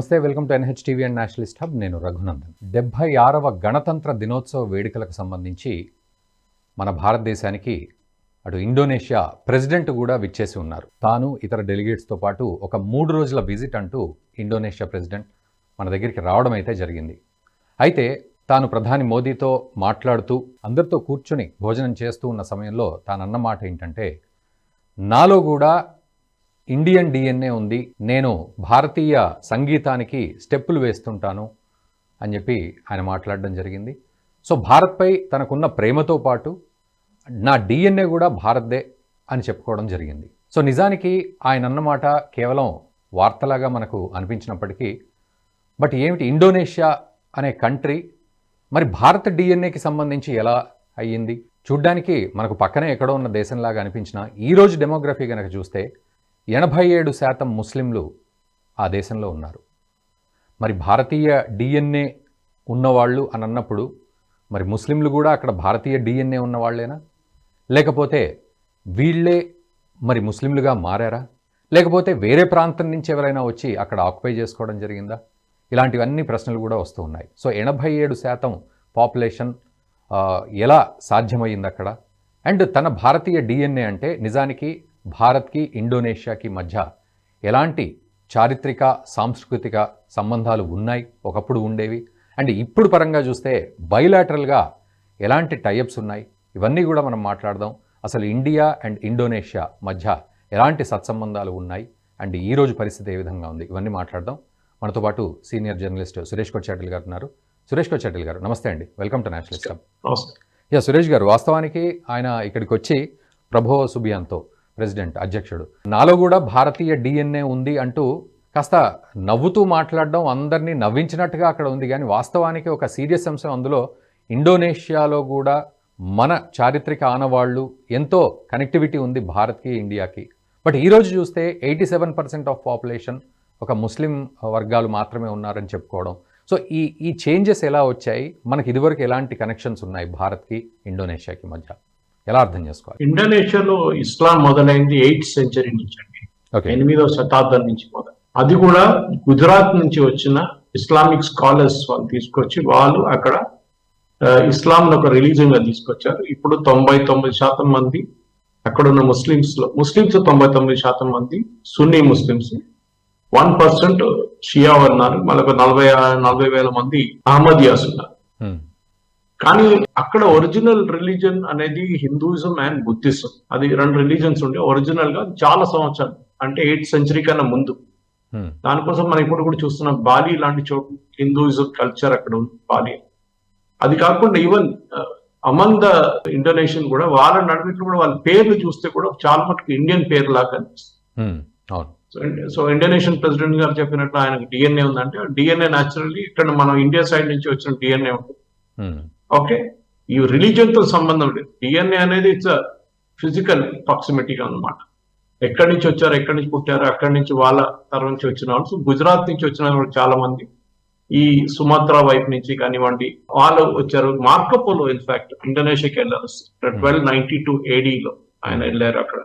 Namaste welcome to NH TV and nationalist hub. నేను రఘునందన్. డెబ్భై ఆరవ గణతంత్ర దినోత్సవ వేడుకలకు సంబంధించి మన భారతదేశానికి అటు ఇండోనేషియా ప్రెసిడెంట్ కూడా విచ్చేసి ఉన్నారు. తాను ఇతర డెలిగేట్స్తో పాటు ఒక మూడు రోజుల విజిట్ అంటూ ఇండోనేషియా ప్రెసిడెంట్ మన దగ్గరికి రావడం అయితే జరిగింది. అయితే తాను ప్రధాని మోదీతో మాట్లాడుతూ అందరితో కూర్చుని భోజనం చేస్తూ ఉన్న సమయంలో తాను అన్న మాట ఏంటంటే నాలో కూడా ఇండియన్ డిఎన్ఏ ఉంది. నేను భారతీయ సంగీతానికి స్టెప్పులు వేస్తుంటాను అని చెప్పి ఆయన మాట్లాడడం జరిగింది. సో భారత్పై తనకున్న ప్రేమతో పాటు నా డిఎన్ఏ కూడా భారత్దే అని చెప్పుకోవడం జరిగింది. సో నిజానికి ఆయన అన్నమాట కేవలం వార్తలాగా మనకు అనిపించినప్పటికీ బట్ ఏమిటి ఇండోనేషియా అనే కంట్రీ మరి భారత డిఎన్ఏకి సంబంధించి ఎలా అయ్యింది? చూడ్డానికి మనకు పక్కనే ఎక్కడో ఉన్న దేశంలాగా అనిపించిన ఈరోజు డెమోగ్రఫీ కనుక చూస్తే ఎనభై ఏడు శాతం ముస్లింలు ఆ దేశంలో ఉన్నారు. మరి భారతీయ డిఎన్ఏ ఉన్నవాళ్ళు అని అన్నప్పుడు మరి ముస్లింలు కూడా అక్కడ భారతీయ డిఎన్ఏ ఉన్నవాళ్ళేనా? లేకపోతే వీళ్ళే మరి ముస్లింలుగా మారారా? లేకపోతే వేరే ప్రాంతం నుంచి ఎవరైనా వచ్చి అక్కడ ఆక్యుపై చేసుకోవడం జరిగిందా? ఇలాంటివన్నీ ప్రశ్నలు కూడా వస్తూ ఉన్నాయి. సో ఎనభై ఏడు శాతం పాపులేషన్ ఎలా సాధ్యమైంది అక్కడ అండ్ తన భారతీయ డిఎన్ఏ అంటే నిజానికి భారత్కి ఇండోనేషియాకి మధ్య ఎలాంటి చారిత్రక సాంస్కృతిక సంబంధాలు ఉన్నాయి? ఒకప్పుడు ఉండేవి. అండ్ ఇప్పుడు పరంగా చూస్తే బైలాటరల్గా ఎలాంటి టైఅప్స్ ఉన్నాయి? ఇవన్నీ కూడా మనం మాట్లాడదాం. అసలు ఇండియా అండ్ ఇండోనేషియా మధ్య ఎలాంటి సత్సంబంధాలు ఉన్నాయి? అండ్ ఈ రోజు పరిస్థితి ఏ విధంగా ఉంది? ఇవన్నీ మాట్లాడదాం. మనతో పాటు సీనియర్ జర్నలిస్ట్ సురేష్ కొచ్చాటిల్ గారు ఉన్నారు. సురేష్ కొచ్చాటిల్ గారు నమస్తే అండి. Welcome to nationalist. Yeah Suresh గారు వాస్తవానికి ఆయన ఇక్కడికి వచ్చి ప్రభో సుబియాన్తో ప్రెసిడెంట్ అధ్యక్షుడు. నాలో కూడా భారతీయ డిఎన్ఏ ఉంది అంటూ కాస్త నవ్వుతూ మాట్లాడడం అందరినీ నవ్వించినట్టుగా అక్కడ ఉంది. కానీ వాస్తవానికి ఒక సీరియస్ అంశం అందులో ఇండోనేషియాలో కూడా మన చారిత్రక ఆనవాళ్ళు ఎంతో కనెక్టివిటీ ఉంది భారత్కి ఇండియాకి. బట్ ఈరోజు చూస్తే eighty seven percent of population ఒక ముస్లిం వర్గాలు మాత్రమే ఉన్నారని చెప్పుకోవడం. సో ఈ ఈ చేంజెస్ ఎలా వచ్చాయి? మనకి ఇదివరకు ఎలాంటి కనెక్షన్స్ ఉన్నాయి భారత్కి ఇండోనేషియాకి మధ్య? ఎలా అర్థం చేసుకోవాలి? ఇండోనేషియాలో ఇస్లాం మొదలైంది ఎయిత్ సెంచరీ నుంచి అండి ఎనిమిదవ శతాబ్దం నుంచి మొదలు. అది కూడా గుజరాత్ నుంచి వచ్చిన ఇస్లామిక్ స్కాలర్స్ వాళ్ళు తీసుకొచ్చి వాళ్ళు అక్కడ ఇస్లాం ఒక రిలీజన్గా తీసుకొచ్చారు. ఇప్పుడు తొంభై తొమ్మిది శాతం మంది అక్కడ ఉన్న ముస్లిమ్స్లో ముస్లిమ్స్ తొంభై తొమ్మిది శాతం మంది Sunni Muslims. One percent Shia ఉన్నారు. మళ్ళీ నలభై నలభై వేల మంది అహ్మదియాస్ ఉన్నారు. కానీ అక్కడ ఒరిజినల్ రిలీజన్ అనేది హిందూయిజం అండ్ బుద్ధిజం. అది రెండు రిలీజన్స్ ఉండే. ఒరిజినల్గా చాలా సంవత్సరాలు అంటే ఎయిత్ సెంచరీ కన్నా ముందు. హ్మ్. దానికోసం మనం ఇప్పుడు కూడా చూస్తున్నాం బాలి లాంటి చోటు హిందూయిజం కల్చర్ అక్కడ ఉంది బాలి. అది కాకుండా ఈవెన్ అమంగ్ ద ఇండోనేషియన్ కూడా వాళ్ళ నడిమిట్లో కూడా వాళ్ళ పేర్లు చూస్తే కూడా చాలా మటుకు ఇండియన్ పేరు లాగా కనిపిస్తుంది. అవును. సో ఇండి- సో ఇండోనేషియన్ ప్రెసిడెంట్ గారు చెప్పినట్లు ఆయనకు డిఎన్ఏ ఉందంటే డిఎన్ఏ న్యాచురల్లీ ఇక్కడ మనం ఇండియా సైడ్ నుంచి వచ్చిన డిఎన్ఏ ఉంటుంది. హ్మ్. ఓకే ఈ రిలీజియన్తో సంబంధం లేదు. డిఎన్ఏ అనేది ఇట్స్ ఫిజికల్ ప్రాక్సిమిటీగా అన్నమాట. ఎక్కడి నుంచి వచ్చారు ఎక్కడి నుంచి పుట్టారు అక్కడి నుంచి వాళ్ళ తరం నుంచి వచ్చిన వాళ్ళు. గుజరాత్ నుంచి వచ్చిన వాళ్ళు చాలా మంది ఈ సుమాత్రా వైపు నుంచి కానివ్వండి వాళ్ళు వచ్చారు. మార్కోపోలో ఇన్ఫాక్ట్ ఇండోనేషియాకి వెళ్ళారు. ట్వెల్వ్ నైన్టీ టూ ఏడీలో ఆయన వెళ్ళారు అక్కడ.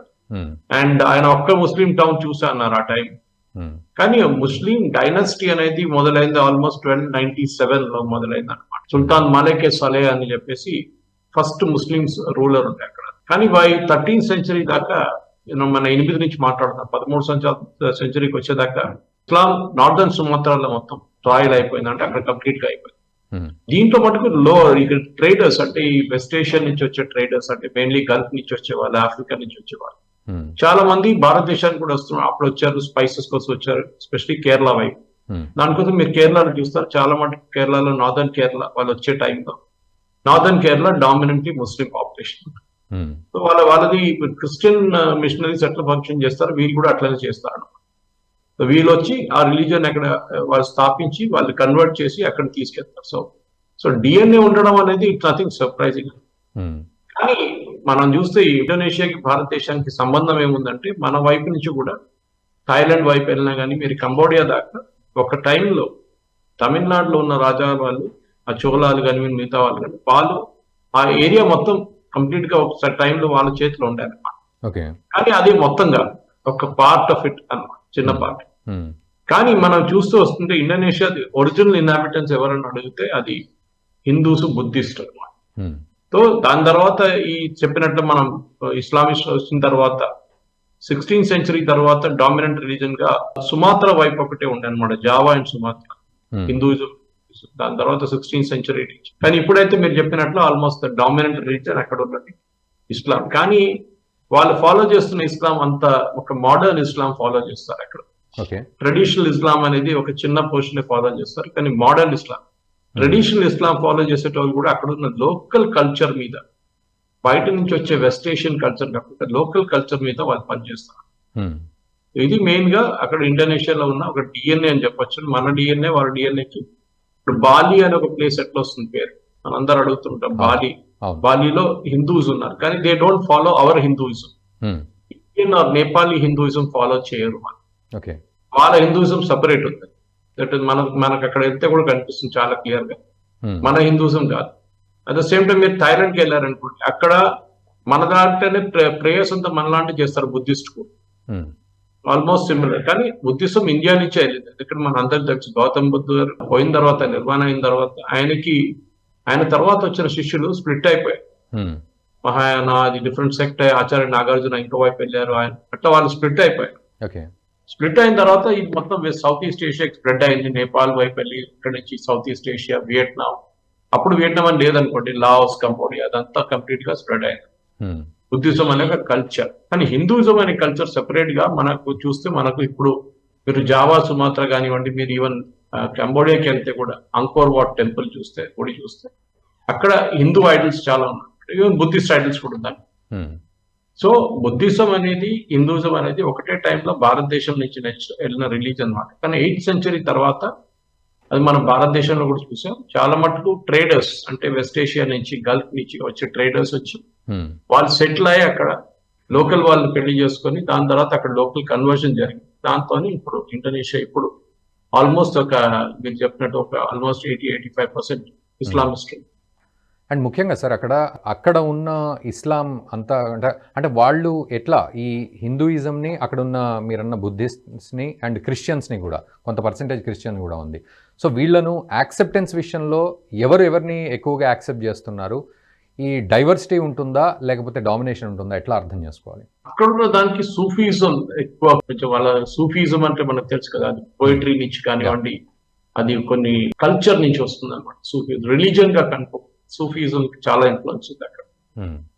అండ్ ఆయన ఒక్క ముస్లిం టౌన్ చూసా అన్నారు ఆ టైం. హ్మ్. కానీ ముస్లిం డైనస్టీ అనేది మొదలైంది ఆల్మోస్ట్ ట్వెల్వ్ నైన్టీ సెవెన్లో మొదలైంది అనమాట సుల్తాన్ మలేకే సలే అని చెప్పేసి ఫస్ట్ ముస్లిమ్స్ రూలర్ ఉండే అక్కడ కానీ బై థర్టీన్ సెంచరీ దాకా మన ఎనిమిది నుంచి మాట్లాడుతాం పదమూడు సెంచరీకి వచ్చేదాకా ఇస్లాం నార్దర్న్ సుమాత్రాలో మొత్తం ట్రాయల్ అయిపోయింది అంటే అక్కడ కంప్లీట్గా అయిపోయింది హ్మ్. దీంట్లో మటుకు లో ఇక్కడ ట్రేడర్స్ అంటే ఈ వెస్ట్ ఏషియా నుంచి వచ్చే ట్రేడర్స్ అంటే మెయిన్లీ గల్ఫ్ నుంచి వచ్చేవాళ్ళు ఆఫ్రికా నుంచి వచ్చేవాళ్ళు హ్మ్. చాలా మంది భారతదేశానికి కూడా వస్తున్నారు అప్పుడు వచ్చారు స్పైసెస్ కోసం వచ్చారు ఎస్పెషలీ కేరళ వైపు. దానికోసం మీరు కేరళలో చూస్తారు. చాలా మటుకు కేరళలో నార్దర్న్ కేరళ వాళ్ళు వచ్చే టైంలో northern Kerala dominantly Muslim population. So వాళ్ళ వాళ్ళది క్రిస్టియన్ మిషనరీస్ ఎట్లా ఫంక్షన్ చేస్తారు వీళ్ళు కూడా అట్లనే చేస్తారు. సో వీళ్ళు వచ్చి ఆ రిలీజియన్ అక్కడ ఆ, వాళ్ళు స్థాపించి వాళ్ళు కన్వర్ట్ చేసి అక్కడ తీసుకెళ్తారు. సో సో డిఎన్ఏ ఉండడం అనేది ఇట్స్ నథింగ్ సర్ప్రైజింగ్. కానీ మనం చూస్తే ఇండోనేషియాకి భారతదేశానికి సంబంధం ఏముందంటే మన వైపు నుంచి కూడా థాయిలాండ్ వైపు వెళ్ళినా కానీ మీరు కంబోడియా దాకా ఒక టైంలో తమిళనాడులో ఉన్న రాజా వాళ్ళు ఆ చోళాలు కానీ మిగతా వాళ్ళు కానీ వాళ్ళు ఆ ఏరియా మొత్తం కంప్లీట్గా ఒకసారి టైంలో వాళ్ళ చేతిలో ఉండాలి ఓకే. కానీ అది మొత్తం కాదు ఒక పార్ట్ ఆఫ్ ఇట్ అన్నమాట చిన్న పార్ట్ హ్మ్. కానీ మనం చూస్తూ వస్తుంటే ఇండోనేషియా ఒరిజినల్ ఇన్హాబిటెన్స్ ఎవరని అడిగితే అది హిందూస్ బుద్ధిస్ట్ అన్నమాట. ఉమ్, సో దాని తర్వాత ఈ చెప్పినట్లు మనం ఇస్లామిస్ట్ వచ్చిన తర్వాత సిక్స్టీన్త్ సెంచరీ తర్వాత డామినెంట్ రిలీజన్గా సుమాత్రా వైపు ఒకటే ఉండే అనమాట Java and Sumatra. Um, Hinduism. దాని తర్వాత సిక్స్టీన్త్ సెంచరీ నుంచి. కానీ ఇప్పుడైతే మీరు చెప్పినట్లు ఆల్మోస్ట్ డామినెంట్ రిలీజన్ అక్కడ ఉన్నది ఇస్లాం. కానీ వాళ్ళు ఫాలో చేస్తున్న ఇస్లాం అంత ఒక మోడర్న్ ఇస్లాం ఫాలో చేస్తారు అక్కడ. ట్రెడిషనల్ ఇస్లాం అనేది ఒక చిన్న పోర్షన్ ఫాలో చేస్తారు కానీ modern Islam. Traditional Islam follow చేసేటోళ్ళు కూడా అక్కడ ఉన్న లోకల్ కల్చర్ మీద బయట నుంచి వచ్చే వెస్ట్ ఏషియన్ కల్చర్ కాకుండా లోకల్ కల్చర్ మీద వాళ్ళు పనిచేస్తారు. ఉమ్, ఇది మెయిన్గా అక్కడ ఇండోనేషియాలో ఉన్న ఒక డిఎన్ఏ అని చెప్పొచ్చు. మన డిఎన్ఏ వాళ్ళ డిఎన్ఏకి ఇప్పుడు బాలి అనే ఒక ప్లేస్ ఎట్లా వస్తుంది పేరు? మనందరూ అడుగుతుంటాం బాలి బాలీలో హిందూస్ ఉన్నారు. కానీ they don't follow our Hinduism Indian or Nepali Hinduism follow చేయరు. ఓకే వాళ్ళ హిందూయిజం సపరేట్ ఉంది. దట్ మన మనకు అక్కడ వెళ్తే కూడా కనిపిస్తుంది చాలా క్లియర్గా. ఉమ్, మన హిందూయిజం కాదు. అట్ ద సేమ్ టైం మీరు థైలాండ్కి వెళ్ళారనుకోండి అక్కడ మన దాంట్లోనే ప్రేయర్స్ అంతా మనలాంటి చేస్తారు బుద్ధిస్ట్ ఉమ్, ఆల్మోస్ట్ సిమిలర్ కానీ బుద్ధిజం ఇండియా నుంచే వెళ్ళింది. ఇక్కడ మన అందరికి తెలుసు గౌతమ్ బుద్ధ గారు పోయిన తర్వాత నిర్మాణ అయిన తర్వాత ఆయనకి ఆయన తర్వాత వచ్చిన శిష్యులు స్ప్లిట్ అయిపోయారు. మహాయాన అది డిఫరెంట్ సెక్ట్ ఆచార్య నాగార్జున ఇంకో వైపు వెళ్ళారు. ఆయన అట్లా వాళ్ళు స్ప్లిట్ అయిపోయారు. స్ప్లిట్ అయిన తర్వాత ఇది మొత్తం సౌత్ ఈస్ట్ ఏషియాకి స్ప్రెడ్ అయింది. నేపాల్ వైపు వెళ్ళి ఇక్కడ నుంచి సౌత్ ఈస్ట్ ఏషియా వియట్నాం అప్పుడు వియట్నాం అని లేదనుకోండి లాఓస్ కంబోడియా అదంతా కంప్లీట్గా స్ప్రెడ్ అయింది. బుద్ధిజం అనే ఒక కల్చర్ కానీ హిందూయిజం అనే కల్చర్ సెపరేట్గా మనకు చూస్తే మనకు ఇప్పుడు మీరు జావా సుమాత్రా కానివ్వండి మీరు ఈవెన్ కంబోడియాకి వెళ్తే కూడా అంకోర్ వాట్ టెంపుల్ చూస్తే గుడి చూస్తే అక్కడ హిందూ ఐడల్స్ చాలా ఉన్నాయి ఈవెన్ బుద్ధిస్ట్ ఐడల్స్ కూడా ఉన్నాయి సో బుద్ధిజం అనేది హిందూయిజం అనేది ఒకటే టైంలో భారతదేశం నుంచి వెళ్ళిన రిలీజన్ అన్నమాట. కానీ ఎయిత్ సెంచరీ తర్వాత అది మనం భారతదేశంలో కూడా చూసాం. చాలా మటుకు ట్రేడర్స్ అంటే వెస్ట్ ఏషియా నుంచి గల్ఫ్ నుంచి వచ్చే ట్రేడర్స్ వచ్చి వాళ్ళు సెటిల్ అయ్యి అక్కడ లోకల్ వాళ్ళు పెళ్ళి చేసుకొని దాని తర్వాత అక్కడ లోకల్ కన్వర్షన్ జరిగింది. దాంతో ఇప్పుడు ఇండోనేషియా ఇప్పుడు ఆల్మోస్ట్ ఒక మీరు చెప్పినట్టు ఒక almost eighty eighty five percent Islamist and ముఖ్యంగా సార్ అక్కడ అక్కడ ఉన్న ఇస్లాం అంతా అంటే అంటే వాళ్ళు ఎట్లా ఈ హిందూయిజంని అక్కడ ఉన్న మీరన్న బుద్ధిస్ట్ని అండ్ క్రిస్టియన్స్ని కూడా కొంత పర్సంటేజ్ క్రిస్టియన్ కూడా ఉంది. సో వీళ్ళను యాక్సెప్టెన్స్ విషయంలో ఎవరు ఎవరిని ఎక్కువగా యాక్సెప్ట్ చేస్తున్నారు? ఈ డైవర్సిటీ ఉంటుందా? లేకపోతే డామినేషన్ ఉంటుందా? ఎట్లా అర్థం చేసుకోవాలి? అక్కడ ఉన్న దానికి సూఫీజం ఎక్కువ కొంచెం వాళ్ళ సూఫీజం అంటే మనకు తెలుసు కదా పోయిటరీ నుంచి కానివ్వండి అది కొన్ని కల్చర్ నుంచి వస్తుంది అనమాట సూఫీజం రిలీజియన్గా కనుకో సూఫీజం చాలా ఇన్ఫ్లుయెన్స్ ఉంది అక్కడ.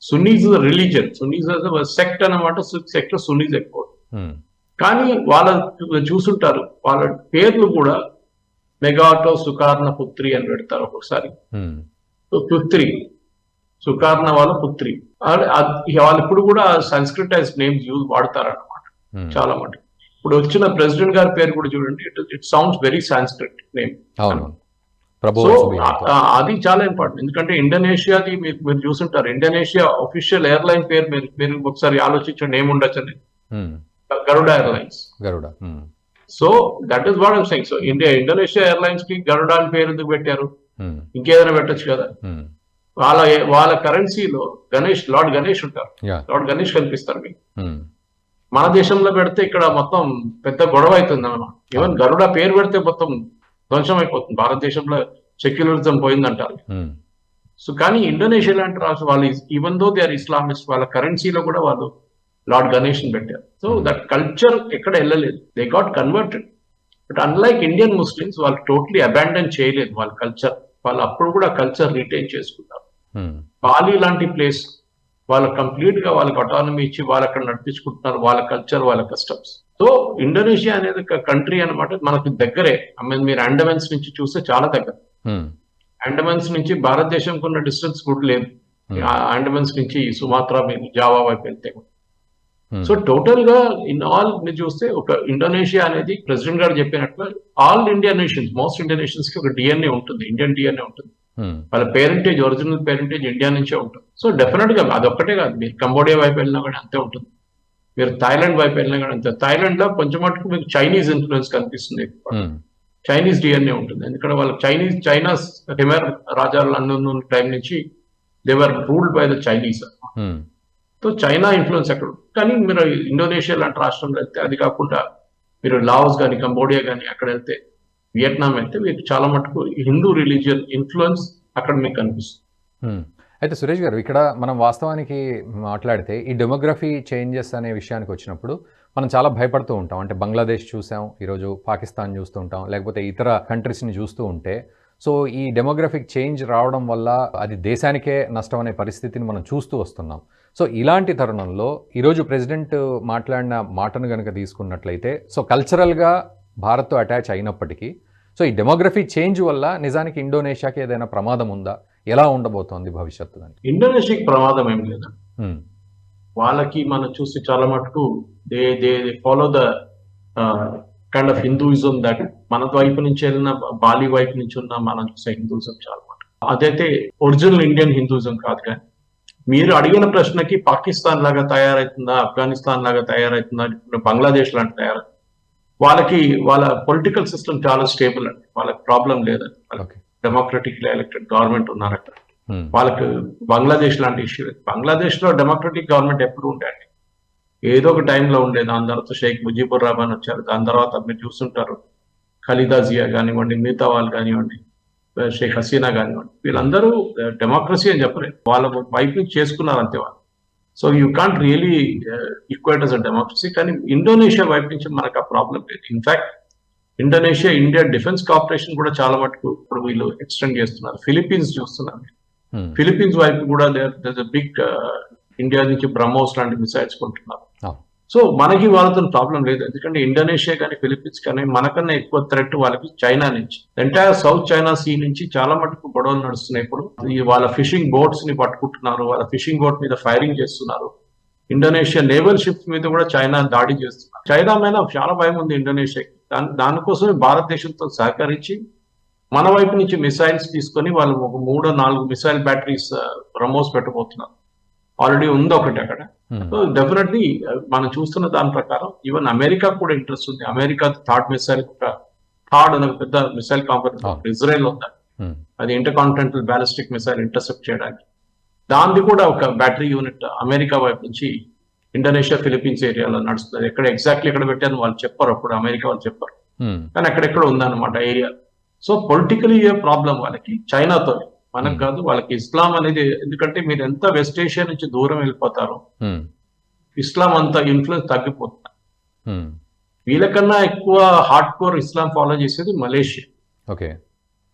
సున్నీస్ రిలీజియన్ సున్నీస్ సెక్ట్ అన్నమాట. సెక్ట్ సున్నీస్ ఎక్కువ. ఉమ్, కానీ వాళ్ళ చూసుంటారు. వాళ్ళ పేర్లు కూడా మెగాటో సుకార్ణ పుత్రి అని పెడతారు ఒక్కొక్కసారి ఉమ్, పుత్రి. సుకార్ణ వాళ్ళ పుత్రి. వాళ్ళు ఇప్పుడు కూడా సంస్కృతైజ్ నేమ్స్ యూజ్ వాడతారు అనమాట ఉమ్. చాలా మటుకు ఇప్పుడు వచ్చిన ప్రెసిడెంట్ గారి పేరు కూడా చూడండి. It it sounds very Sanskrit name అది చాలా ఇంపార్టెంట్ ఎందుకంటే ఇండోనేషియాది మీరు మీరు చూసుంటారు ఇండోనేషియా ఒఫిషియల్ ఎయిర్లైన్ పేరు మీరు మీరు ఒకసారి ఆలోచించండి ఏముండొచ్చని. ఉమ్, Garuda airlines Garuda so that is what I'm saying so India Indonesia ఎయిర్లైన్స్కి Garuda అని పేరు ఎందుకు పెట్టారు? ఇంకేదైనా పెట్టొచ్చు కదా. వాళ్ళ వాళ్ళ కరెన్సీలో గణేష్ లార్డ్ గణేష్ ఉంటారు. లార్డ్ గణేష్ కనిపిస్తారు మీకు. మన దేశంలో పెడితే ఇక్కడ మొత్తం పెద్ద గొడవ అవుతుంది అన్నమాట ఈవెన్ గరుడ పేరు పెడితే మొత్తం ధ్వంసం అయిపోతుంది భారతదేశంలో సెక్యులరిజం పోయిందంటారు సో కానీ ఇండోనేషియా లాంటి రాష్ట్రం వాళ్ళు even though they are Islamist వాళ్ళ కరెన్సీలో కూడా వాళ్ళు లార్డ్ గణేష్ పెట్టారు. సో దట్ కల్చర్ ఎక్కడ వెళ్ళలేదు they got converted but unlike Indian Muslims వాళ్ళు టోటలీ అబాండన్ చేయలేదు వాళ్ళ కల్చర్ వాళ్ళు అప్పుడు కూడా కల్చర్ రిటైన్ చేసుకున్నారు. బాలి లాంటి ప్లేస్ వాళ్ళు కంప్లీట్గా వాళ్ళకి అటానమీ ఇచ్చి వాళ్ళు అక్కడ నడిపించుకుంటున్నారు వాళ్ళ కల్చర్ వాళ్ళ కస్టమ్స్ సో ఇండోనేషియా అనేది ఒక కంట్రీ అన్నమాట. మనకి దగ్గరే. మీరు అండమాన్స్ నుంచి చూస్తే చాలా దగ్గర. అండమాన్స్ నుంచి భారతదేశంకు ఉన్న డిస్టెన్స్ కూడా లేదు. అండమాన్స్ నుంచి సుమాత్రా మీద జావా వైపు వెళ్తే సో టోటల్గా ఇన్ ఆల్ మీరు చూస్తే ఒక ఇండోనేషియా అనేది ప్రెసిడెంట్ గారు చెప్పినట్లు all India nations most India నేషన్స్కి ఒక డిఎన్ఏ ఉంటుంది. ఇండియన్ డిఎన్ఏ ఉంటుంది. వాళ్ళ పేరెంటేజ్ ఒరిజినల్ పేరెంటేజ్ ఇండియా నుంచే ఉంటుంది. సో డెఫినెట్గా అదొక్కటే కాదు. మీరు కంబోడియా వైపు వెళ్ళినా కూడా అంతే ఉంటుంది. మీరు థాయిలాండ్ వైపు వెళ్ళినా అంతే. థాయిలాండ్లో కొంచెం మటుకు మీకు చైనీస్ ఇన్ఫ్లుయెన్స్ కనిపిస్తుంది చైనీస్ డిఎన్ఏ ఉంటుంది. ఎందుకంటే వాళ్ళ చైనీస్ చైనాస్ హిమర్ రాజాలు అన్న టైం నుంచి they were ruled by the Chinese so China influence అక్కడ. కానీ మీరు ఇండోనేషియా లాంటి రాష్ట్రంలో వెళ్తే అది కాకుండా మీరు లావోస్ కానీ కంబోడియా కానీ అక్కడ వెళ్తే వియట్నాం వెళ్తే మీకు చాలా మటుకు హిందూ రిలీజియన్ ఇన్ఫ్లుయెన్స్ అక్కడ మీకు కనిపిస్తుంది. హ్మ్. అయితే సురేష్ గారు ఇక్కడ మనం వాస్తవానికి మాట్లాడితే ఈ డెమోగ్రఫీ చేంజెస్ అనే విషయానికి వచ్చినప్పుడు మనం చాలా భయపడుతూ ఉంటాం. అంటే బంగ్లాదేశ్ చూసాం ఈరోజు పాకిస్తాన్ చూస్తూ ఉంటాం లేకపోతే ఇతర కంట్రీస్ని చూస్తూ ఉంటే. సో ఈ డెమోగ్రఫిక్ చేంజ్ రావడం వల్ల అది దేశానికే నష్టం అనే పరిస్థితిని మనం చూస్తూ వస్తున్నాం. సో ఇలాంటి తరుణంలో ఈరోజు ప్రెసిడెంట్ మాట్లాడిన మాటను కనుక తీసుకున్నట్లయితే సో కల్చరల్గా భారత్తో అటాచ్ అయినప్పటికీ సో ఈ డెమోగ్రఫీ చేంజ్ వల్ల నిజానికి ఇండోనేషియాకి ఏదైనా ప్రమాదం ఉందా? ఎలా ఉండబోతోంది భవిష్యత్తు ఇండోనేషియాకి ప్రమాదం ఏం లేదు. వాళ్ళకి మనం చూసి చాలా మటుకు they they follow the kind of Hinduism that మన వైపు నుంచి వెళ్ళిన బాలి వైపు నుంచి ఉన్న మనం చూసే హిందూయిజం చాలా మటుకు. అదైతే ఒరిజినల్ ఇండియన్ హిందూయిజం కాదు కానీ మీరు అడిగిన ప్రశ్నకి పాకిస్తాన్ లాగా తయారవుతుందా ఆఫ్ఘనిస్తాన్ లాగా తయారవుతుందా బంగ్లాదేశ్ లాంటి తయారు వాళ్ళకి వాళ్ళ పొలిటికల్ సిస్టమ్ చాలా స్టేబుల్ అండి. వాళ్ళకి ప్రాబ్లం లేదండి. ఓకే డెమోక్రటిక్ ఎలక్టెడ్ గవర్నమెంట్ ఉన్నారు అక్కడ. వాళ్ళకి బంగ్లాదేశ్ లాంటి ఇష్యూ లేదు. బంగ్లాదేశ్లో డెమోక్రటిక్ గవర్నమెంట్ ఎప్పుడు ఉండేది? ఏదో ఒక టైంలో ఉండేది. దాని తర్వాత షేక్ ముజీబుర్ రహమాన్ వచ్చారు. దాని తర్వాత మీరు చూస్తుంటారు. ఖలీదా జియా కానివ్వండి మిగతా వాళ్ళు కానివ్వండి షేక్ హసీనా కానివ్వండి. వీళ్ళందరూ డెమోక్రసీ అని చెప్పలేదు వాళ్ళ వైపు నుంచి చేసుకున్నారు అంతే వాళ్ళు. So you can't really equate as a democracy కానీ ఇండోనేషియా వైపు నుంచి మనకు ఆ ప్రాబ్లం లేదు. In fact Indonesia India defence corporation కూడా చాలా మటుకు ఇప్పుడు వీళ్ళు ఎక్స్టెండ్ చేస్తున్నారు. ఫిలిపీన్స్ చూస్తున్నారు. ఫిలిపీన్స్ వైపు కూడా బిగ్ ఇండియా నుంచి బ్రహ్మోస్ లాంటి మిసైల్స్ కొంటున్నారు. సో మనకి వాళ్ళతో ప్రాబ్లం లేదు. ఎందుకంటే ఇండోనేషియా కానీ ఫిలిపీన్స్ కానీ మనకన్నా ఎక్కువ థ్రెట్ వాళ్ళకి చైనా నుంచి. ఎంటైర్ సౌత్ చైనా సీ నుంచి చాలా మటుకు గొడవలు నడుస్తున్నాయి ఇప్పుడు. వాళ్ళ ఫిషింగ్ బోట్స్ని పట్టుకుంటున్నారు. వాళ్ళ ఫిషింగ్ బోట్ మీద ఫైరింగ్ చేస్తున్నారు. ఇండోనేషియా నేవల్ షిప్స్ మీద కూడా చైనా దాడి చేస్తున్నారు. చైనా మీద చాలా భయం ఉంది ఇండోనేషియాకి. దాని దానికోసమే భారతదేశంతో సహకరించి మన వైపు నుంచి మిసైల్స్ తీసుకొని వాళ్ళు ఒక మూడో నాలుగు మిసైల్ బ్యాటరీస్ బ్రహ్మోస్ పెట్టబోతున్నారు ఆల్రెడీ ఉంది ఒకటి అక్కడ. సో డెఫినెట్లీ మనం చూస్తున్న దాని ప్రకారం ఈవెన్ అమెరికా కూడా ఇంట్రెస్ట్ ఉంది అమెరికా థర్డ్ మిసైల్ ఒక థర్డ్ అనే పెద్ద మిసైల్ కంపెనీ. ఇజ్రాయెల్ ఉంది. అది intercontinental ballistic missile intercept చేయడానికి దాన్ని కూడా ఒక బ్యాటరీ యూనిట్ అమెరికా వైపు నుంచి ఇండోనేషియా ఫిలిపీన్స్ ఏరియాలో నడుస్తుంది. ఎక్కడ ఎగ్జాక్ట్లీ ఎక్కడ పెట్టారని వాళ్ళు చెప్పారు. అప్పుడు అమెరికా వాళ్ళు చెప్పారు. హ్మ్. కానీ అక్కడెక్కడ ఉందన్నమాట area. So politically a problem వాళ్ళకి? చైనాతో మనకు Hmm. కాదు వాళ్ళకి ఇస్లాం అనేది ఎందుకంటే మీరు ఎంత వెస్ట్ ఏషియా నుంచి దూరం వెళ్ళిపోతారో. ఇస్లాం అంత ఇన్ఫ్లుయెన్స్ తగ్గిపోతుంది. వీళ్ళకన్నా ఎక్కువ హార్డ్ కోర్ ఇస్లాం ఫాలో చేసేది మలేషియా. ఓకే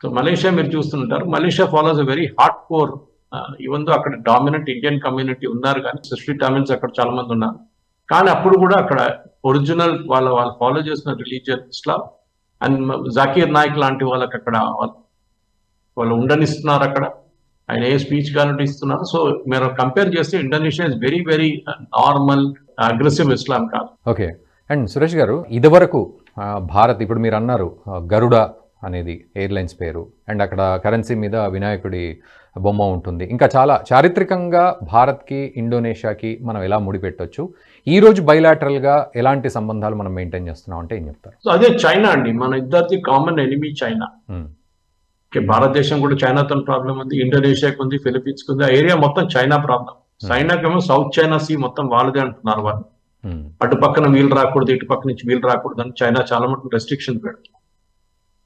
సో మలేషియా మీరు చూస్తుంటారు. Malaysia follows very hard core even though అక్కడ డామినెంట్ ఇండియన్ కమ్యూనిటీ ఉన్నారు కానీ సిస్టీ టామిన్స్ అక్కడ చాలా మంది ఉన్నారు. కానీ అప్పుడు కూడా అక్కడ ఒరిజినల్ వాళ్ళ వాళ్ళు ఫాలో చేసిన religion Islam and Zakir Naik లాంటి వాళ్ళకి అక్కడ వాళ్ళు- వాళ్ళు ఉండనిస్తున్నారు అక్కడ. ఆయన ఏ స్పీచ్ కానివ్వండి ఇస్తున్నారు. సో మీరు కంపేర్ చేస్తే Indonesia is very very normal aggressive Islam కాదు. ఓకే అండ్ సురేష్ గారు ఇదివరకు భారత్ ఇప్పుడు మీరు అన్నారు గరుడ అనేది ఎయిర్లైన్స్ పేరు. అండ్ అక్కడ కరెన్సీ మీద వినాయకుడి బొమ్మ ఉంటుంది. ఇంకా చాలా చారిత్రకంగా భారత్కి ఇండోనేషియాకి మనం ఎలా ముడిపెట్టొచ్చు? ఈ రోజు బయలాటరల్గా ఎలాంటి సంబంధాలు మనం మెయింటైన్ చేస్తున్నాం అంటే ఏం చెప్తారు? సో అదే చైనా అండి. మన ఇద్దరిది కామన్ ఎనిమీ చైనా భారతదేశం కూడా చైనాతో ప్రాబ్లం ఉంది ఇండోనేషియాకి ఉంది ఫిలిపీన్స్ ఉంది. ఆ ఏరియా మొత్తం చైనా ప్రాబ్లం చైనాకేమో సౌత్ చైనా సీ మొత్తం వాళ్ళదే అంటున్నారు వాళ్ళు. హ్మ్. అటు పక్కన వీళ్ళు రాకూడదు ఇటు పక్క నుంచి వీళ్ళు రాకూడదు అని చైనా చాలా మటుకు రెస్ట్రిక్షన్ పెడుతుంది.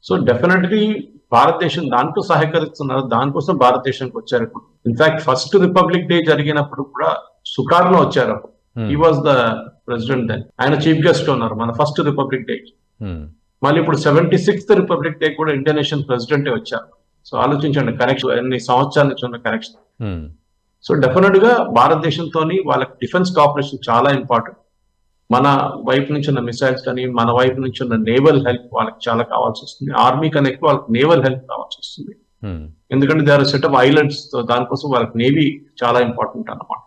సో డెఫినెట్లీ భారతదేశం దాంట్లో సహకరిస్తున్నారు దానికోసం భారతదేశానికి వచ్చారు ఇప్పుడు. ఇన్ఫాక్ట్ ఫస్ట్ రిపబ్లిక్ డే జరిగినప్పుడు కూడా సుకార్లో వచ్చారు అప్పుడు. ఈ వాజ్ ద ప్రెసిడెంట్ దెన్ ఆయన చీఫ్ గెస్ట్ ఉన్నారు మన ఫస్ట్ రిపబ్లిక్ డే. మళ్ళీ ఇప్పుడు సెవెంటీ సిక్స్త్ రిపబ్లిక్ డే కూడా ఇండోనేషియన్ ప్రెసిడెంటే వచ్చారు. సో ఆలోచించండి కనెక్షన్ ఎన్ని సంవత్సరాల నుంచి ఉన్న కనెక్షన్. సో డెఫినెట్గా భారతదేశంతో వాళ్ళకి డిఫెన్స్ కోఆపరేషన్ చాలా ఇంపార్టెంట్ మన వైపు నుంచి ఉన్న మిసైల్స్ కానీ మన వైపు నుంచి ఉన్న నేవల్ హెల్ప్ వాళ్ళకి చాలా కావాల్సి వస్తుంది. ఆర్మీ కన్నా ఎక్కువ వాళ్ళకి నేవల్ హెల్ప్ కావాల్సి వస్తుంది. హ్మ్. ఎందుకంటే they are set of islands దానికోసం వాళ్ళకి నేవీ చాలా ఇంపార్టెంట్ అన్నమాట.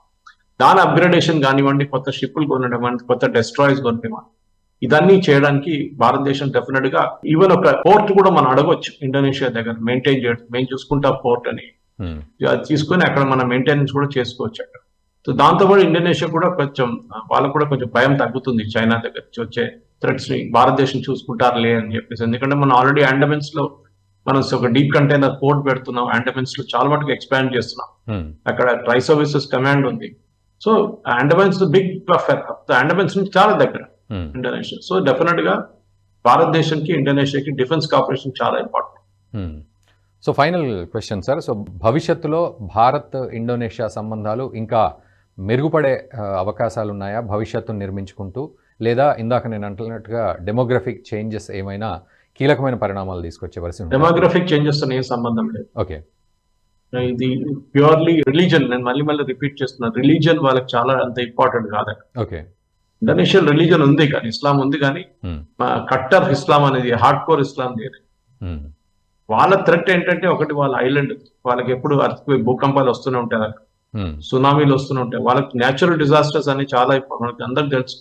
దాని అప్గ్రేడేషన్ కానివ్వండి కొత్త షిప్పులు కొనడం కొత్త డెస్ట్రాయిస్ కొనడం ఇదన్నీ చేయడానికి భారతదేశం డెఫినెట్గా ఈవెన్ ఒక పోర్ట్ కూడా మనం అడగొచ్చు ఇండోనేషియా దగ్గర. మెయింటైన్ చేయడం మేము చూసుకుంటాం పోర్ట్ అని. అది తీసుకొని అక్కడ మనం మెయింటెనెన్స్ కూడా చేసుకోవచ్చు అక్కడ. సో దాంతో పాటు ఇండోనేషియా కూడా కొంచెం వాళ్ళకు కూడా కొంచెం భయం తగ్గుతుంది. చైనా దగ్గర నుంచి వచ్చే థ్రెట్స్ని భారతదేశం చూసుకుంటారులే అని చెప్పేసి. ఎందుకంటే మనం ఆల్రెడీ అండమెన్స్లో మనం ఒక డీప్ కంటైనర్ పోర్ట్ పెడుతున్నాం. అండమెన్స్లో చాలా మటుకు ఎక్స్పాండ్ చేస్తున్నాం. హ్మ్. అక్కడ ట్రై సర్వీసెస్ కమాండ్ ఉంది. So Andamans big buffer Andamans నుంచి చాలా దగ్గర ఉమ్, ఇండోనేషియా. సో డెఫినెట్గా భారతదేశానికి ఇండోనేషియాకి డిఫెన్స్ కాపరేషన్ చాలా important. So final question sir so భవిష్యత్తులో భారత్ ఇండోనేషియా సంబంధాలు ఇంకా మెరుగుపడే అవకాశాలు ఉన్నాయా భవిష్యత్తును నిర్మించుకుంటూ? లేదా ఇందాక నేను అంటున్నట్టుగా డెమోగ్రఫిక్ చేంజెస్ ఏమైనా కీలకమైన పరిణామాలు తీసుకొచ్చేవలసి ఉంటుంది డెమోగ్రఫిక్ చేంజెస్ ఏం సంబంధం లేదు. ఓకే. ఇది ప్యూర్లీ రిలీజన్ నేను మళ్ళీ మళ్ళీ రిపీట్ చేస్తున్నాను రిలీజన్ వాళ్ళకి చాలా అంత ఇంపార్టెంట్ కాదు. ఓకే. ఇండోనేషియన్ రిలీజన్ ఉంది కానీ ఇస్లాం ఉంది కానీ కట్టర్ ఇస్లాం అనేది హార్డ్ కోర్ ఇస్లాం లేదు. ఉమ్, వాళ్ళ థ్రెట్ ఏంటంటే ఒకటి వాళ్ళ ఐలాండ్ వాళ్ళకి ఎప్పుడు అర్థ భూకంపాలు వస్తూనే ఉంటాయి సునామీలు వస్తూనే ఉంటాయి. వాళ్ళకి న్యాచురల్ డిజాస్టర్స్ అని చాలా మనకి అందరికి తెలుసు.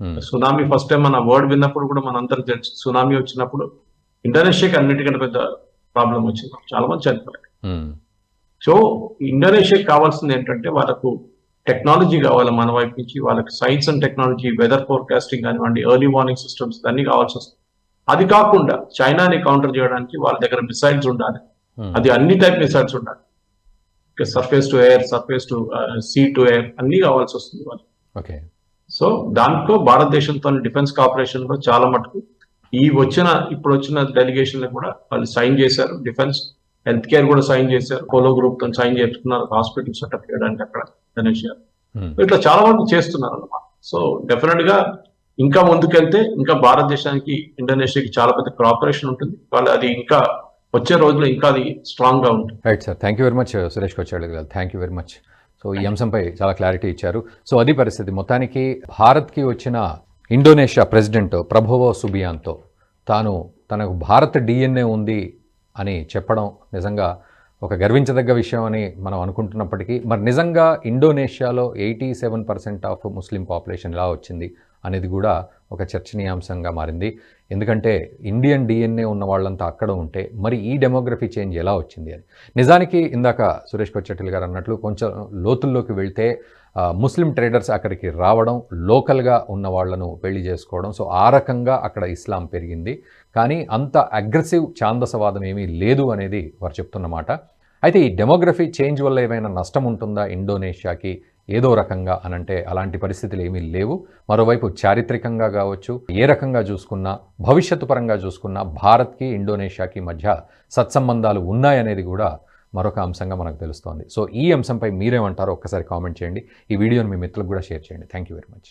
ఉమ్, సునామీ ఫస్ట్ టైం మన వర్డ్ విన్నప్పుడు కూడా మన అందరికి తెలుసు. సునామీ వచ్చినప్పుడు ఇండోనేషియాకి అన్నిటికంటే పెద్ద ప్రాబ్లం వచ్చింది. చాలా మంది చనిపోయారు. సో ఇండోనేషియాకి కావాల్సింది ఏంటంటే వాళ్ళకు టెక్నాలజీ కావాలి మన వైపు నుంచి. వాళ్ళకి science and technology weather forecasting కానివ్వండి ఎర్లీ వార్నింగ్ సిస్టమ్స్ అన్ని కావాల్సి వస్తుంది. అది కాకుండా చైనాని కౌంటర్ చేయడానికి వాళ్ళ దగ్గర మిసైల్స్ ఉండాలి. అది అన్ని టైప్ మిసైల్స్ ఉండాలి. Surface to air surface to sea to air అన్ని కావాల్సి వస్తుంది వాళ్ళకి ఓకే. సో దాంట్లో భారతదేశంతో డిఫెన్స్ కార్పొరేషన్లో చాలా మటుకు ఈ వచ్చిన ఇప్పుడు వచ్చిన డెలిగేషన్ కూడా వాళ్ళు సైన్ చేశారు. డిఫెన్స్ హెల్త్ కేర్ కూడా సైన్ చేశారు. పోలో గ్రూప్తో సైన్ చేస్తున్నారు. హాస్పిటల్ సెటప్ చేయడానికి అక్కడ ఉమ్, ఇట్లా చాలా వరకు చేస్తున్నారు అన్నమాట. సో డెఫినెట్గా ఇంకా ముందుకెళ్తే ఇంకా భారతదేశానికి ఇండోనేషియాకి చాలా పెద్ద కోఆపరేషన్ ఉంటుంది. వాళ్ళు అది ఇంకా వచ్చే రోజుల్లో ఇంకా అది స్ట్రాంగ్గా ఉంటుంది. Right sir thank you very much Suresh Kochadu గారు. Thank you very much so ఈ అంశంపై చాలా క్లారిటీ ఇచ్చారు. సో అది పరిస్థితి. మొత్తానికి భారత్కి వచ్చిన ఇండోనేషియా ప్రెసిడెంట్ ప్రభోవో సుబియాన్తో తాను తనకు భారత్ డిఎన్ఏ ఉంది అని చెప్పడం నిజంగా ఒక గర్వించదగ్గ విషయం అని మనం అనుకుంటున్నప్పటికీ మరి నిజంగా ఇండోనేషియాలో eighty seven percent of Muslim population ఎలా వచ్చింది అనేది కూడా ఒక చర్చనీయాంశంగా మారింది. ఎందుకంటే ఇండియన్ డిఎన్ఏ ఉన్న వాళ్ళంతా అక్కడ ఉంటే మరి ఈ డెమోగ్రఫీ చేంజ్ ఎలా వచ్చింది అని. నిజానికి ఇందాక సురేష్ కొచ్చటిల్ గారు అన్నట్లు కొంచెం లోతుల్లోకి వెళ్తే ముస్లిం ట్రేడర్స్ అక్కడికి రావడం లోకల్గా ఉన్న వాళ్ళను పెళ్ళి చేసుకోవడం సో ఆ రకంగా అక్కడ ఇస్లాం పెరిగింది. కానీ అంత అగ్రెసివ్ ఛాందసవాదం ఏమీ లేదు అనేది వారు చెప్తున్నమాట. అయితే ఈ డెమోగ్రఫీ చేంజ్ వల్ల ఏమైనా నష్టం ఉంటుందా ఇండోనేషియాకి? ఏదో రకంగా అనంటే అలాంటి పరిస్థితులు ఏమీ లేవు. మరోవైపు చారిత్రకంగా కావచ్చు ఏ రకంగా చూసుకున్నా భవిష్యత్తు పరంగా చూసుకున్నా భారత్కి ఇండోనేషియాకి మధ్య సత్సంబంధాలు ఉన్నాయనేది కూడా మరొక అంశంగా మనకు తెలుస్తోంది. సో ఈ అంశంపై మీరేమంటారో ఒక్కసారి కామెంట్ చేయండి. ఈ వీడియోని మీ మిత్రులకు కూడా షేర్ చేయండి. Thank you very much.